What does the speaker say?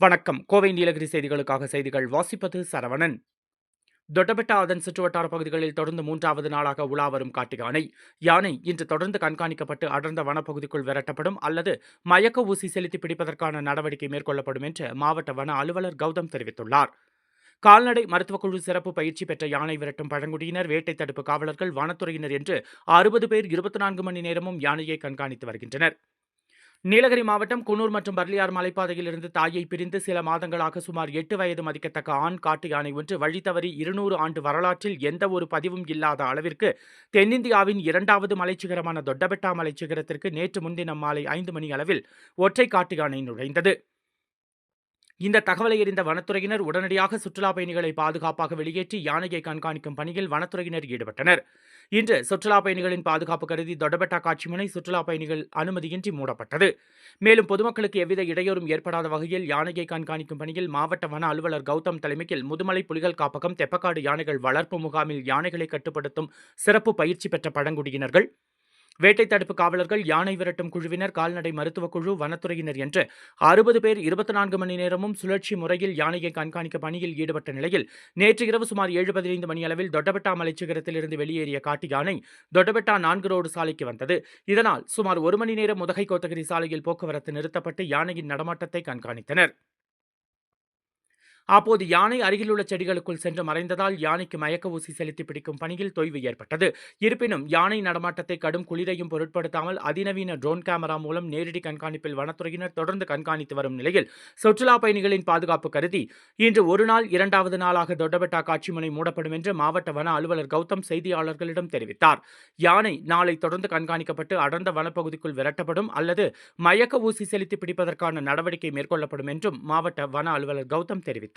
வணக்கம். கோவை நீலகிரி செய்திகளுக்காக செய்திகள் வாசிப்பது சரவணன். தொட்டபெட்டா அதன் சுற்றுவட்டார பகுதிகளில் தொடர்ந்து மூன்றாவது நாளாக உலா வரும் காட்டு யானை யானை இன்று தொடர்ந்து கண்காணிக்கப்பட்டு அடர்ந்த வனப்பகுதிக்குள் விரட்டப்படும் அல்லது மயக்க ஊசி செலுத்தி பிடிப்பதற்கான நடவடிக்கை மேற்கொள்ளப்படும் என்று மாவட்ட வன அலுவலர் கௌதம் தெரிவித்துள்ளார். கால்நடை மருத்துவக் குழு சிறப்பு பயிற்சி பெற்ற யானை விரட்டும் பழங்குடியினர் வேட்டை தடுப்பு காவலர்கள் வனத்துறையினர் என்று அறுபது பேர் இருபத்தி நான்கு மணி நேரமும் யானையை கண்காணித்து வருகின்றனர். நீலகிரி மாவட்டம் குன்னூர் மற்றும் பர்லியார் மலைப்பாதையில் இருந்து தாயை பிரிந்து சில மாதங்களாக சுமார் எட்டு வயது மதிக்கத்தக்க ஆண் காட்டு யானை ஒன்று வழித்தவறி இருநூறு ஆண்டு வரலாற்றில் எந்த ஒரு பதிவும் இல்லாத அளவிற்கு தென்னிந்தியாவின் இரண்டாவது மலைச்சிகரமான தொட்டபெட்டா மலைச்சிகரத்திற்கு நேற்று முன்தினம் மாலை ஐந்து மணி அளவில் ஒற்றை காட்டு யானை நுழைந்தது. இந்த தகவலை அறிந்த வனத்துறையினர் உடனடியாக சுற்றுலா பயணிகளை பாதுகாப்பாக வெளியேற்றி யானையை கண்காணிக்கும் பணியில் வனத்துறையினர் ஈடுபட்டனர். இன்று சுற்றுலா பயணிகளின் பாதுகாப்பு கருதி தொடபெட்டா காட்சிமுனை சுற்றுலா பயணிகள் அனுமதியின்றி மூடப்பட்டது. மேலும் பொதுமக்களுக்கு எவ்வித இடையூறும் ஏற்படாத வகையில் யானையை கண்காணிக்கும் பணியில் மாவட்ட வன அலுவலர் கௌதம் தலைமையில் முதுமலை புலிகள் காப்பகம் தெப்பக்காடு யானைகள் வளர்ப்பு முகாமில் யானைகளை கட்டுப்படுத்தும் சிறப்பு பயிற்சி பெற்ற பழங்குடியினர்கள் வேட்டை தடுப்பு காவலர்கள் யானை விரட்டும் குழுவினர் கால்நடை மருத்துவக் குழு வனத்துறையினர் என்று அறுபது பேர் இருபத்தி நான்கு மணி நேரமும் சுழற்சி முறையில் யானையை கண்காணிக்க பணியில் ஈடுபட்ட நிலையில் நேற்று இரவு சுமார் ஏழு பதினைந்து மணி அளவில் தொட்டபெட்டா மலைச்சிகரத்திலிருந்து வெளியேறிய காட்டு யானை தொட்டபெட்டா நான்கு ரோடு சாலைக்கு வந்தது. இதனால் சுமார் ஒரு மணி நேரம் முதகை கோத்தகிரி சாலையில் போக்குவரத்து நிறுத்தப்பட்டு யானையின் நடமாட்டத்தை கண்காணித்தனர். அப்போது யானை அருகிலுள்ள செடிகளுக்குள் சென்று மறைந்ததால் யானைக்கு மயக்க ஊசி செலுத்தி பிடிக்கும் பணியில் தொய்வு ஏற்பட்டது. இருப்பினும் யானை நடமாட்டத்தை கடும் குளிரையும் பொருட்படுத்தாமல் அதிநவீன ட்ரோன் கேமரா மூலம் நேரடி கண்காணிப்பில் வனத்துறையினர் தொடர்ந்து கண்காணித்து வரும் நிலையில் சுற்றுலா பயணிகளின் பாதுகாப்பு கருதி இன்று ஒரு நாள் இரண்டாவது நாளாக தொட்டபெட்டா காட்சிமுனை மூடப்படும் என்று மாவட்ட வன அலுவலர் கௌதம் செய்தியாளர்களிடம் தெரிவித்தார். யானை நாளை தொடர்ந்து கண்காணிக்கப்பட்டு அடர்ந்த வனப்பகுதிக்குள் விரட்டப்படும் அல்லது மயக்க ஊசி செலுத்தி பிடிப்பதற்கான நடவடிக்கை மேற்கொள்ளப்படும் என்றும் மாவட்ட வன அலுவலர் கௌதம் தெரிவித்தார்.